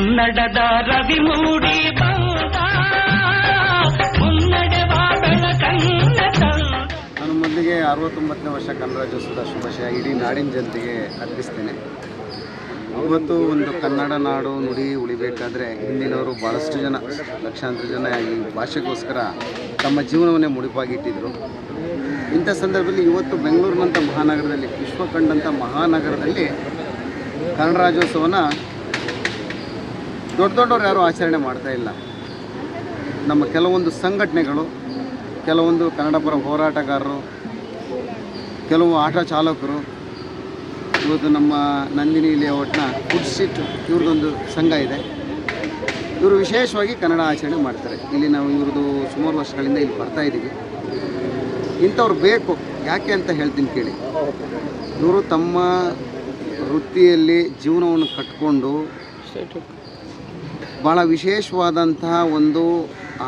ಕನ್ನಡದ ರವಿ ಮೂಡಿ ನಾನು ಮೊದಲಿಗೆ ಅರವತ್ತೊಂಬತ್ತನೇ ವರ್ಷ ಕನ್ನಡ ರಾಜ್ಯೋತ್ಸವದ ಶುಭಾಶಯ ಇಡೀ ನಾಡಿನ ಜನತೆಗೆ ಅರ್ಪಿಸ್ತೇನೆ. ಇವತ್ತು ಒಂದು ಕನ್ನಡ ನಾಡು ನುಡಿ ಉಳಿಬೇಕಾದ್ರೆ ಹಿಂದಿನವರು ಭಾಳಷ್ಟು ಜನ, ಲಕ್ಷಾಂತರ ಜನ ಈ ಭಾಷೆಗೋಸ್ಕರ ತಮ್ಮ ಜೀವನವನ್ನೇ ಮುಡಿಪಾಗಿಟ್ಟಿದ್ರು. ಇಂಥ ಸಂದರ್ಭದಲ್ಲಿ ಇವತ್ತು ಬೆಂಗಳೂರಿನಂಥ ಮಹಾನಗರದಲ್ಲಿ ವಿಶ್ವ ಕಂಡಂಥ ಮಹಾನಗರದಲ್ಲಿ ಕನ್ನಡ ರಾಜ್ಯೋತ್ಸವನ ದೊಡ್ಡ ದೊಡ್ಡವ್ರು ಯಾರೂ ಆಚರಣೆ ಮಾಡ್ತಾ ಇಲ್ಲ. ನಮ್ಮ ಕೆಲವೊಂದು ಸಂಘಟನೆಗಳು, ಕೆಲವೊಂದು ಕನ್ನಡ ಪರ ಹೋರಾಟಗಾರರು, ಕೆಲವು ಆಟೋ ಚಾಲಕರು, ಇವತ್ತು ನಮ್ಮ ನಂದಿನಿ ಲೇಔಟ್ನ ಫುಡ್ ಸ್ಟ್ರೀಟ್ ಇವ್ರದ್ದೊಂದು ಸಂಘ ಇದೆ. ಇವರು ವಿಶೇಷವಾಗಿ ಕನ್ನಡ ಆಚರಣೆ ಮಾಡ್ತಾರೆ. ಇಲ್ಲಿ ನಾವು ಇವ್ರದ್ದು ಸುಮಾರು ವರ್ಷಗಳಿಂದ ಇಲ್ಲಿ ಬರ್ತಾ ಇದ್ದೀವಿ ಇಂಥವ್ರು ಬೇಕು, ಯಾಕೆ ಅಂತ ಹೇಳ್ತೀನಿ ಕೇಳಿ. ಇವರು ತಮ್ಮ ವೃತ್ತಿಯಲ್ಲಿ ಜೀವನವನ್ನು ಕಟ್ಕೊಂಡು ಭಾಳ ವಿಶೇಷವಾದಂತಹ ಒಂದು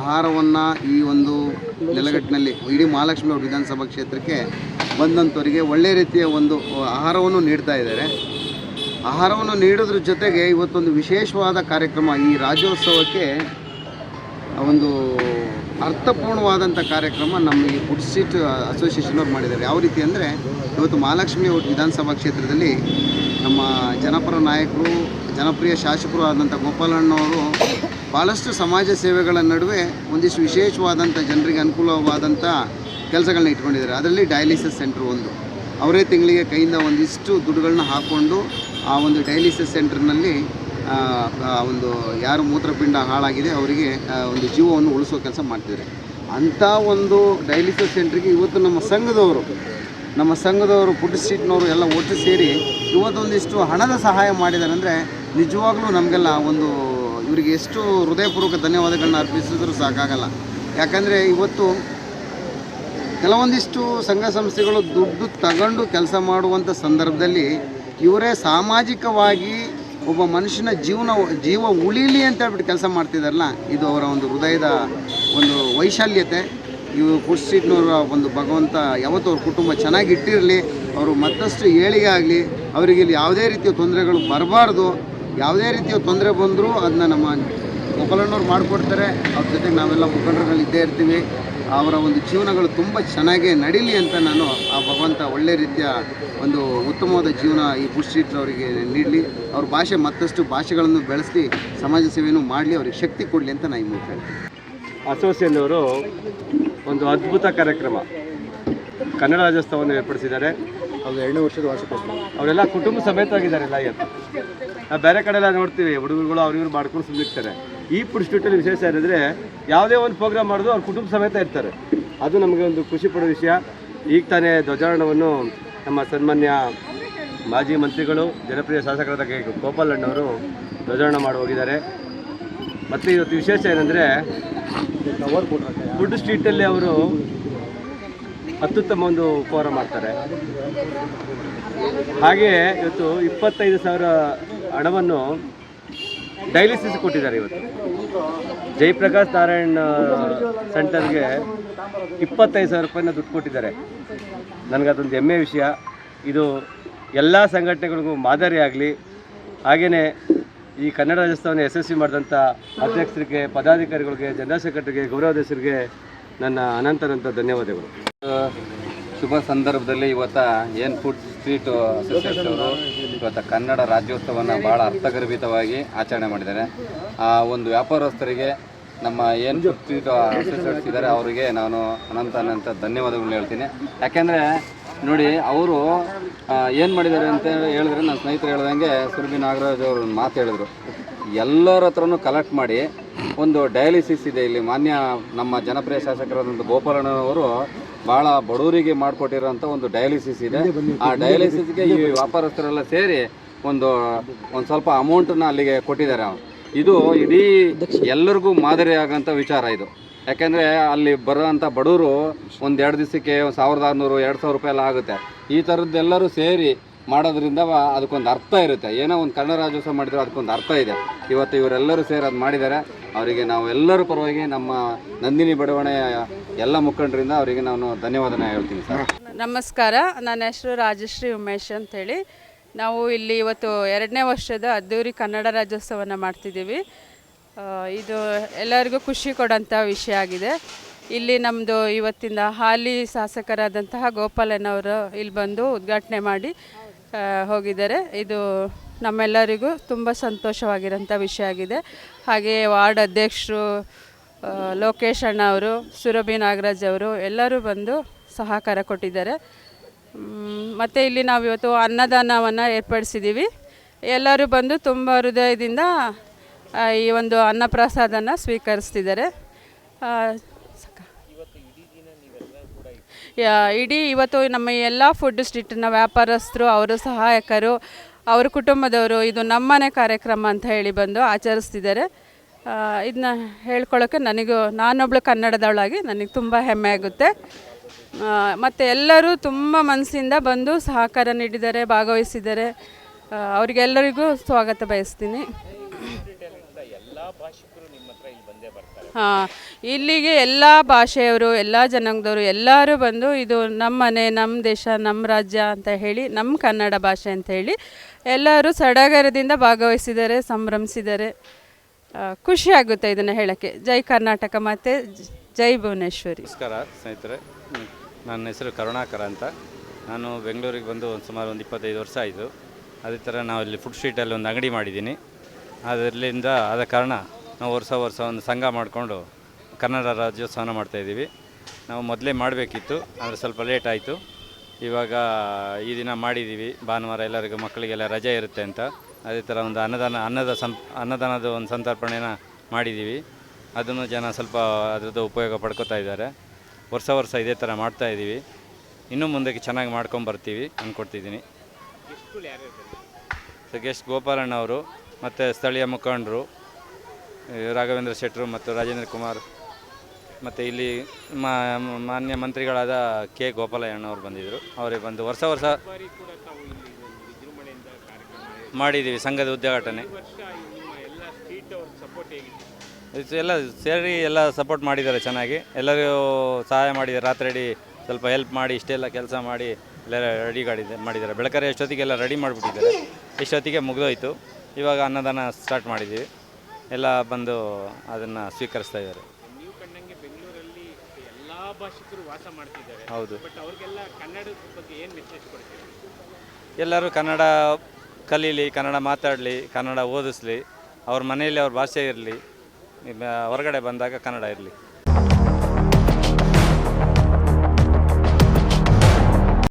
ಆಹಾರವನ್ನು ಈ ಒಂದು ನೆಲಗಟ್ಟಿನಲ್ಲಿ ಇಡೀ ಮಹಾಲಕ್ಷ್ಮಿ ಅವರು ವಿಧಾನಸಭಾ ಕ್ಷೇತ್ರಕ್ಕೆ ಬಂದಂಥವರಿಗೆ ಒಳ್ಳೆ ರೀತಿಯ ಒಂದು ಆಹಾರವನ್ನು ನೀಡ್ತಾ ಇದ್ದಾರೆ. ಆಹಾರವನ್ನು ನೀಡೋದ್ರ ಜೊತೆಗೆ ಇವತ್ತೊಂದು ವಿಶೇಷವಾದ ಕಾರ್ಯಕ್ರಮ ಈ ರಾಜ್ಯೋತ್ಸವಕ್ಕೆ ಒಂದು ಅರ್ಥಪೂರ್ಣವಾದಂಥ ಕಾರ್ಯಕ್ರಮ ನಮ್ಮ ಈ ಫುಡ್ ಸ್ಟ್ರೀಟ್ ಅಸೋಸಿಯೇಷನ್ ಅವ್ರು ಮಾಡಿದ್ದಾರೆ. ಯಾವ ರೀತಿ ಅಂದರೆ, ಇವತ್ತು ಮಹಾಲಕ್ಷ್ಮಿ ವಿಧಾನಸಭಾ ಕ್ಷೇತ್ರದಲ್ಲಿ ನಮ್ಮ ಜನಪರ ನಾಯಕರು ಜನಪ್ರಿಯ ಶಾಸಕರು ಆದಂಥ ಗೋಪಾಲಣ್ಣವರು ಭಾಳಷ್ಟು ಸಮಾಜ ಸೇವೆಗಳ ನಡುವೆ ಒಂದಿಷ್ಟು ವಿಶೇಷವಾದಂಥ ಜನರಿಗೆ ಅನುಕೂಲವಾದಂಥ ಕೆಲಸಗಳನ್ನ ಇಟ್ಕೊಂಡಿದ್ದಾರೆ. ಅದರಲ್ಲಿ ಡಯಾಲಿಸಿಸ್ ಸೆಂಟ್ರ್ ಒಂದು. ಅವರೇ ತಿಂಗಳಿಗೆ ಕೈಯಿಂದ ಒಂದಿಷ್ಟು ದುಡ್ಡುಗಳನ್ನ ಹಾಕ್ಕೊಂಡು ಆ ಒಂದು ಡಯಾಲಿಸಿಸ್ ಸೆಂಟ್ರ್ನಲ್ಲಿ ಒಂದು ಯಾರು ಮೂತ್ರಪಿಂಡ ಹಾಳಾಗಿದೆ ಅವರಿಗೆ ಒಂದು ಜೀವವನ್ನು ಉಳಿಸೋ ಕೆಲಸ ಮಾಡ್ತಿದ್ದಾರೆ. ಅಂಥ ಒಂದು ಡಯಾಲಿಸಿಸ್ ಸೆಂಟ್ರಿಗೆ ಇವತ್ತು ನಮ್ಮ ಸಂಘದವರು ನಮ್ಮ ಸಂಘದವರು ಪುಟ್ಟ ಸ್ಟ್ರೀಟ್ನವರು ಎಲ್ಲ ಒಟ್ಟು ಸೇರಿ ಇವತ್ತೊಂದಿಷ್ಟು ಹಣದ ಸಹಾಯ ಮಾಡಿದ್ದಾರೆ. ಅಂದರೆ ನಿಜವಾಗ್ಲೂ ನಮಗೆಲ್ಲ ಒಂದು ಇವರಿಗೆ ಎಷ್ಟು ಹೃದಯಪೂರ್ವಕ ಧನ್ಯವಾದಗಳನ್ನ ಅರ್ಪಿಸಿದ್ರು ಸಾಕಾಗಲ್ಲ. ಯಾಕಂದರೆ ಇವತ್ತು ಕೆಲವೊಂದಿಷ್ಟು ಸಂಘ ಸಂಸ್ಥೆಗಳು ದುಡ್ಡು ತಗೊಂಡು ಕೆಲಸ ಮಾಡುವಂಥ ಸಂದರ್ಭದಲ್ಲಿ ಇವರೇ ಸಾಮಾಜಿಕವಾಗಿ ಒಬ್ಬ ಮನುಷ್ಯನ ಜೀವನ, ಜೀವ ಉಳಿಲಿ ಅಂತ ಹೇಳ್ಬಿಟ್ಟು ಕೆಲಸ ಮಾಡ್ತಿದ್ದಾರಲ್ಲ ಇದು ಅವರ ಒಂದು ಹೃದಯದ ಒಂದು ವೈಶಾಲ್ಯತೆ. ಇವರು ಫುಡ್ ಸ್ಟ್ರೀಟ್ನವರ ಒಂದು ಭಗವಂತ ಯಾವತ್ತೂ ಅವ್ರ ಕುಟುಂಬ ಚೆನ್ನಾಗಿ ಇಟ್ಟಿರಲಿ ಅವರು ಮತ್ತಷ್ಟು ಏಳಿಗೆ ಆಗಲಿ, ಅವರಿಗೆ ಇಲ್ಲಿ ಯಾವುದೇ ರೀತಿಯ ತೊಂದರೆಗಳು ಬರಬಾರ್ದು. ಯಾವುದೇ ರೀತಿಯ ತೊಂದರೆ ಬಂದರೂ ಅದನ್ನ ನಮ್ಮ ಗೋಪಾಲಣ್ಣವ್ರು ಮಾಡಿಕೊಡ್ತಾರೆ. ಅವ್ರ ಜೊತೆಗೆ ನಾವೆಲ್ಲ ಮುಖಂಡರುಗಳು ಇದ್ದೇ ಇರ್ತೀವಿ. ಅವರ ಒಂದು ಜೀವನಗಳು ತುಂಬ ಚೆನ್ನಾಗಿ ನಡೀಲಿ ಅಂತ ನಾನು ಆ ಭಗವಂತ ಒಳ್ಳೆ ರೀತಿಯ ಒಂದು ಉತ್ತಮವಾದ ಜೀವನ ಈ ಸ್ಟ್ರೀಟ್ ಅವರಿಗೆ ನೀಡಲಿ. ಅವ್ರ ಭಾಷೆ ಮತ್ತಷ್ಟು ಭಾಷೆಗಳನ್ನು ಬೆಳೆಸಿ ಸಮಾಜ ಸೇವೆಯನ್ನು ಮಾಡಲಿ ಅವ್ರಿಗೆ ಶಕ್ತಿ ಕೊಡಲಿ ಅಂತ ನಾನು ಈ ಮೂಲಕ ಅಸೋಸಿಯೇಷನ್ ಅವರು ಒಂದು ಅದ್ಭುತ ಕಾರ್ಯಕ್ರಮ ಕನ್ನಡ ರಾಜ್ಯೋತ್ಸವವನ್ನು ಏರ್ಪಡಿಸಿದ್ದಾರೆ. ಅವ್ರು ಎರಡನೇ ವರ್ಷದ ವಾರ್ಷಿಕೋತ್ಸವ. ಅವರೆಲ್ಲ ಕುಟುಂಬ ಸಮೇತವಾಗಿದ್ದಾರೆಲ್ಲ ಇವತ್ತು ನಾವು ಬೇರೆ ಕಡೆ ಎಲ್ಲ ನೋಡ್ತೀವಿ, ಹುಡುಗರುಗಳು ಅವ್ರಿವ್ರು ಮಾಡ್ಕೊಂಡು ಸುಮ್ಮನಿರ್ತಾರೆ ಈ ಫುಡ್ ಸ್ಟ್ರೀಟಲ್ಲಿ ವಿಶೇಷ ಏನಂದರೆ, ಯಾವುದೇ ಒಂದು ಪ್ರೋಗ್ರಾಮ್ ಮಾಡೋದು ಅವ್ರ ಕುಟುಂಬ ಸಮೇತ ಇರ್ತಾರೆ. ಅದು ನಮಗೆ ಒಂದು ಖುಷಿ ಪಡೋ ವಿಷಯ. ಈಗ ತಾನೇ ಧ್ವಜಾರೋಹಣವನ್ನು ನಮ್ಮ ಸನ್ಮಾನ್ಯ ಮಾಜಿ ಮಂತ್ರಿಗಳು, ಜನಪ್ರಿಯ ಶಾಸಕರಾದ ಕೆ ಗೋಪಾಲಣ್ಣವರು ಧ್ವಜಾರೋಹಣ ಮಾಡಿ ಹೋಗಿದ್ದಾರೆ. ಮತ್ತು ಇವತ್ತು ವಿಶೇಷ ಏನಂದರೆ ಫುಡ್ ಸ್ಟ್ರೀಟಲ್ಲಿ ಅವರು ಅತ್ಯುತ್ತಮ ಒಂದು ಉಪಹಾರ ಮಾಡ್ತಾರೆ. ಹಾಗೆಯೇ ಇವತ್ತು ಇಪ್ಪತ್ತೈದು ಸಾವಿರ ಹಣವನ್ನು ಡೈಲಿಸಿಸ್ ಕೊಟ್ಟಿದ್ದಾರೆ ಇವತ್ತು. ಜಯಪ್ರಕಾಶ್ ನಾರಾಯಣ್ ಸೆಂಟರ್ಗೆ ಇಪ್ಪತ್ತೈದು ಸಾವಿರ ರೂಪಾಯಿನ ದುಡ್ಡು ಕೊಟ್ಟಿದ್ದಾರೆ. ನನಗದೊಂದು ಹೆಮ್ಮೆ ವಿಷಯ. ಇದು ಎಲ್ಲ ಸಂಘಟನೆಗಳಿಗೂ ಮಾದರಿ ಆಗಲಿ ಹಾಗೆಯೇ ಈ ಕನ್ನಡ ರಾಜ್ಯೋತ್ಸವನ ಯಶಸ್ವಿ ಮಾಡಿದಂಥ ಅಧ್ಯಕ್ಷರಿಗೆ, ಪದಾಧಿಕಾರಿಗಳಿಗೆ, ಜನರಲ್ ಸೆಕ್ರೆಟರಿಗೆ, ಗೌರವಾಧ್ಯಕ್ಷರಿಗೆ ನನ್ನ ಅನಂತನಂತ ಧನ್ಯವಾದಗಳು. ಶುಭ ಸಂದರ್ಭದಲ್ಲಿ ಇವತ್ತು ಏನು ಫುಡ್ ಸ್ಟ್ರೀಟ್ ಅಸೋಸಿಯೇಷನ್ ಅವರು ಇವತ್ತ ಕನ್ನಡ ರಾಜ್ಯೋತ್ಸವನ ಭಾಳ ಅರ್ಥಗರ್ಭಿತವಾಗಿ ಆಚರಣೆ ಮಾಡಿದ್ದಾರೆ. ಆ ಒಂದು ವ್ಯಾಪಾರಸ್ಥರಿಗೆ ನಮ್ಮ ಏನು ಫುಡ್ ಸ್ಟ್ರೀಟ್ ಅಸೋಸಿಯೇಟ್ಸ್ ಇದ್ದಾರೆ ಅವರಿಗೆ ನಾನು ಅನಂತ ಅನಂತ ಧನ್ಯವಾದಗಳನ್ನ ಹೇಳ್ತೀನಿ. ಯಾಕೆಂದರೆ ನೋಡಿ ಅವರು ಏನು ಮಾಡಿದ್ದಾರೆ ಅಂತ ಹೇಳಿದ್ರೆ ನನ್ನ ಸ್ನೇಹಿತರು ಹೇಳ್ದಂಗೆ ಸುರಭಿ ನಾಗರಾಜ್ ಅವರು ಮಾತು ಹೇಳಿದ್ರು. ಎಲ್ಲರ ಹತ್ರನೂ ಕಲೆಕ್ಟ್ ಮಾಡಿ ಒಂದು ಡಯಾಲಿಸಿಸ್ ಇದೆ ಇಲ್ಲಿ ಮಾನ್ಯ ನಮ್ಮ ಜನಪ್ರಿಯ ಶಾಸಕರಾದಂಥ ಗೋಪಾಲಣ್ಣನವರು ಭಾಳ ಬಡವರಿಗೆ ಮಾಡಿಕೊಟ್ಟಿರೋಂಥ ಒಂದು ಡಯಾಲಿಸಿಸ್ ಇದೆ. ಆ ಡಯಾಲಿಸಿಸ್ಗೆ ಈ ವ್ಯಾಪಾರಸ್ಥರೆಲ್ಲ ಸೇರಿ ಒಂದು ಒಂದು ಸ್ವಲ್ಪ ಅಮೌಂಟನ್ನ ಅಲ್ಲಿಗೆ ಕೊಟ್ಟಿದ್ದಾರೆ ಅವನು ಇದು ಇಡೀ ಎಲ್ಲರಿಗೂ ಮಾದರಿ ಆಗೋಂಥ ವಿಚಾರ ಇದು. ಯಾಕೆಂದರೆ ಅಲ್ಲಿ ಬರೋಂಥ ಬಡವರು ಒಂದು ಎರಡು ದಿವಸಕ್ಕೆ ಸಾವಿರದ ಆರುನೂರು ಎರಡು ಸಾವಿರ ರೂಪಾಯಿ ಎಲ್ಲ ಆಗುತ್ತೆ. ಈ ಥರದ್ದೆಲ್ಲರೂ ಸೇರಿ ಮಾಡೋದ್ರಿಂದ ಅದಕ್ಕೊಂದು ಅರ್ಥ ಇರುತ್ತೆ. ಏನೋ ಒಂದು ಕನ್ನಡ ರಾಜ್ಯೋತ್ಸವ ಮಾಡಿದ್ರೆ ಅದಕ್ಕೊಂದು ಅರ್ಥ ಇದೆ. ಇವತ್ತು ಇವರೆಲ್ಲರೂ ಸೇರಿ ಅದು ಮಾಡಿದ್ದಾರೆ ಅವರಿಗೆ ನಾವು ಎಲ್ಲರೂ ಪರವಾಗಿ ನಮ್ಮ ನಂದಿನಿ ಬಡಾವಣೆಯ ಎಲ್ಲ ಮುಖಂಡರಿಂದ ಅವರಿಗೆ ನಾನು ಧನ್ಯವಾದ ಹೇಳ್ತೀನಿ ಸರ್. ನಮಸ್ಕಾರ. ನನ್ನ ಹೆಸರು ರಾಜಶ್ರೀ ಉಮೇಶ್ ಅಂತೇಳಿ. ನಾವು ಇಲ್ಲಿ ಇವತ್ತು ಎರಡನೇ ವರ್ಷದ ಅದ್ದೂರಿ ಕನ್ನಡ ರಾಜ್ಯೋತ್ಸವನ ಮಾಡ್ತಿದ್ದೀವಿ. ಇದು ಎಲ್ಲರಿಗೂ ಖುಷಿ ಕೊಡೋಂಥ ವಿಷಯ ಆಗಿದೆ. ಇಲ್ಲಿ ನಮ್ಮದು ಇವತ್ತಿಂದ ಹಾಲಿ ಶಾಸಕರಾದಂತಹ ಗೋಪಾಲನವರು ಇಲ್ಲಿ ಬಂದು ಉದ್ಘಾಟನೆ ಮಾಡಿ ಹೋಗಿದ್ದಾರೆ. ಇದು ನಮ್ಮೆಲ್ಲರಿಗೂ ತುಂಬ ಸಂತೋಷವಾಗಿರೋಂಥ ವಿಷಯ ಆಗಿದೆ. ಹಾಗೆಯೇ ವಾರ್ಡ್ ಅಧ್ಯಕ್ಷರು ಲೋಕೇಶ್ ಅಣ್ಣ ಅವರು, ಸುರಭಿ ನಾಗರಾಜ್ ಅವರು ಎಲ್ಲರೂ ಬಂದು ಸಹಕಾರ ಕೊಟ್ಟಿದ್ದಾರೆ. ಮತ್ತು ಇಲ್ಲಿ ನಾವು ಇವತ್ತು ಅನ್ನದಾನವನ್ನು ಏರ್ಪಡಿಸಿದ್ದೀವಿ. ಎಲ್ಲರೂ ಬಂದು ತುಂಬ ಹೃದಯದಿಂದ ಈ ಒಂದು ಅನ್ನಪ್ರಸಾದನ ಸ್ವೀಕರಿಸ್ತಿದ್ದಾರೆ. ಇಡೀ ಇವತ್ತು ನಮ್ಮ ಎಲ್ಲ ಫುಡ್ ಸ್ಟ್ರೀಟ್ನ ವ್ಯಾಪಾರಸ್ಥರು, ಅವರು ಸಹಾಯಕರು, ಅವ್ರ ಕುಟುಂಬದವರು ಇದು ನಮ್ಮನೆ ಕಾರ್ಯಕ್ರಮ ಅಂತ ಹೇಳಿ ಬಂದು ಆಚರಿಸ್ತಿದ್ದಾರೆ. ಇದನ್ನ ಹೇಳ್ಕೊಳ್ಳೋಕ್ಕೆ ನನಗೂ, ನಾನೊಬ್ಳು ಕನ್ನಡದವಳಾಗಿ ನನಗೆ ತುಂಬ ಹೆಮ್ಮೆ ಆಗುತ್ತೆ. ಮತ್ತು ಎಲ್ಲರೂ ತುಂಬ ಮನಸ್ಸಿಂದ ಬಂದು ಸಹಕಾರ ನೀಡಿದ್ದಾರೆ, ಭಾಗವಹಿಸಿದ್ದಾರೆ. ಅವರಿಗೆಲ್ಲರಿಗೂ ಸ್ವಾಗತ ಬಯಸ್ತೀನಿ. ಇಲ್ಲಿಗೆ ಎಲ್ಲ ಭಾಷೆಯವರು, ಎಲ್ಲ ಜನಾಂಗದವರು ಎಲ್ಲರೂ ಬಂದು ಇದು ನಮ್ಮ ಮನೆ, ನಮ್ಮ ದೇಶ, ನಮ್ಮ ರಾಜ್ಯ ಅಂತ ಹೇಳಿ, ನಮ್ಮ ಕನ್ನಡ ಭಾಷೆ ಅಂತ ಹೇಳಿ ಎಲ್ಲರೂ ಸಡಗರದಿಂದ ಭಾಗವಹಿಸಿದ್ದಾರೆ ಸಂಭ್ರಮಿಸಿದ್ದಾರೆ ಖುಷಿಯಾಗುತ್ತೆ ಇದನ್ನು ಹೇಳೋಕ್ಕೆ. ಜೈ ಕರ್ನಾಟಕ ಮತ್ತು ಜೈ ಭುವನೇಶ್ವರಿ. ನಮಸ್ಕಾರ ಸ್ನೇಹಿತರೆ. ನನ್ನ ಹೆಸರು ಕರುಣಾಕರ ಅಂತ. ನಾನು ಬೆಂಗಳೂರಿಗೆ ಬಂದು ಒಂದು ಸುಮಾರು ಒಂದು ಇಪ್ಪತ್ತೈದು ವರ್ಷ ಆಯಿತು. ಅದೇ ಥರ ನಾವು ಇಲ್ಲಿ ಫುಡ್ ಸ್ಟ್ರೀಟಲ್ಲಿ ಒಂದು ಅಂಗಡಿ ಮಾಡಿದ್ದೀನಿ. ಅದರಿಂದ ಆದ ಕಾರಣ ನಾವು ವರ್ಷ ವರ್ಷ ಒಂದು ಸಂಘ ಮಾಡಿಕೊಂಡು ಕನ್ನಡ ರಾಜ್ಯೋತ್ಸವನ ಮಾಡ್ತಾಯಿದ್ದೀವಿ ನಾವು ಮೊದಲೇ ಮಾಡಬೇಕಿತ್ತು ಆದರೆ ಸ್ವಲ್ಪ ಲೇಟ್ ಆಯಿತು. ಇವಾಗ ಈ ದಿನ ಮಾಡಿದ್ದೀವಿ. ಭಾನುವಾರ ಎಲ್ಲರಿಗೂ ಮಕ್ಕಳಿಗೆಲ್ಲ ರಜೆ ಇರುತ್ತೆ ಅಂತ. ಅದೇ ಥರ ಒಂದು ಅನ್ನದಾನ ಅನ್ನದ ಸಂ ಅನ್ನದಾನದ ಒಂದು ಸಂತರ್ಪಣೆನ ಮಾಡಿದ್ದೀವಿ. ಅದನ್ನು ಜನ ಸ್ವಲ್ಪ ಅದರದ್ದು ಉಪಯೋಗ ಪಡ್ಕೋತಾ ಇದ್ದಾರೆ. ವರ್ಷ ವರ್ಷ ಇದೇ ಥರ ಮಾಡ್ತಾ ಇದ್ದೀವಿ. ಇನ್ನೂ ಮುಂದಕ್ಕೆ ಚೆನ್ನಾಗಿ ಮಾಡ್ಕೊಂಡು ಬರ್ತೀವಿ ಅಂದ್ಕೊಡ್ತಿದ್ದೀನಿ. ಸೊ ಗೆಸ್ಟ್ ಗೋಪಾಲಣ್ಣ ಅವರು ಮತ್ತು ಸ್ಥಳೀಯ ಮುಖಂಡರು. ರಾಘವೇಂದ್ರ ಶೆಟ್ಟರು ಮತ್ತು ರಾಜೇಂದ್ರ ಕುಮಾರ್ ಮತ್ತು ಇಲ್ಲಿ ಮಾನ್ಯ ಮಂತ್ರಿಗಳಾದ ಕೆ ಗೋಪಾಲಯ್ಯಣ್ಣವ್ರು ಬಂದಿದ್ದರು. ಅವರೇ ಬಂದು ವರ್ಷ ವರ್ಷ ಮಾಡಿದ್ದೀವಿ ಸಂಘದ ಉದ್ಘಾಟನೆ. ಎಲ್ಲ ಸೇರಿ ಎಲ್ಲ ಸಪೋರ್ಟ್ ಮಾಡಿದ್ದಾರೆ ಚೆನ್ನಾಗಿ. ಎಲ್ಲರೂ ಸಹಾಯ ಮಾಡಿದ್ದಾರೆ. ರಾತ್ರಿ ಸ್ವಲ್ಪ ಹೆಲ್ಪ್ ಮಾಡಿ, ಇಷ್ಟೆಲ್ಲ ಕೆಲಸ ಮಾಡಿ ಎಲ್ಲ ರೆಡಿ ಮಾಡಿದೆ, ಮಾಡಿದ್ದಾರೆ. ಬೆಳಕರೆ ಎಷ್ಟೊತ್ತಿಗೆಲ್ಲ ರೆಡಿ ಮಾಡಿಬಿಟ್ಟಿದ್ದಾರೆ. ಎಷ್ಟೊತ್ತಿಗೆ ಮುಗಿದೋಯ್ತು. ಇವಾಗ ಅನ್ನದಾನ ಸ್ಟಾರ್ಟ್ ಮಾಡಿದ್ದೀವಿ. ಎಲ್ಲ ಬಂದು ಅದನ್ನು ಸ್ವೀಕರಿಸ್ತಾ ಇದ್ದಾರೆ. ನೀವು ಕಂಡಂಗೆ ಬೆಂಗಳೂರಲ್ಲಿ ಎಲ್ಲ ಭಾಷಿಕರು ವಾಸ ಮಾಡ್ತಿದ್ದಾರೆ. ಹೌದು. ಬಟ್ ಅವ್ರಿಗೆಲ್ಲ ಕನ್ನಡದ ಬಗ್ಗೆ ಏನು ಮೆಸೇಜ್ ಕೊಡ್ತೀವಿ ಎಲ್ಲರೂ ಕನ್ನಡ ಕಲೀಲಿ ಕನ್ನಡ ಮಾತಾಡಲಿ ಕನ್ನಡ ಓದಿಸ್ಲಿ ಅವ್ರ ಮನೆಯಲ್ಲಿ ಅವ್ರ ಭಾಷೆ ಇರಲಿ ಹೊರಗಡೆ ಬಂದಾಗ ಕನ್ನಡ ಇರಲಿ.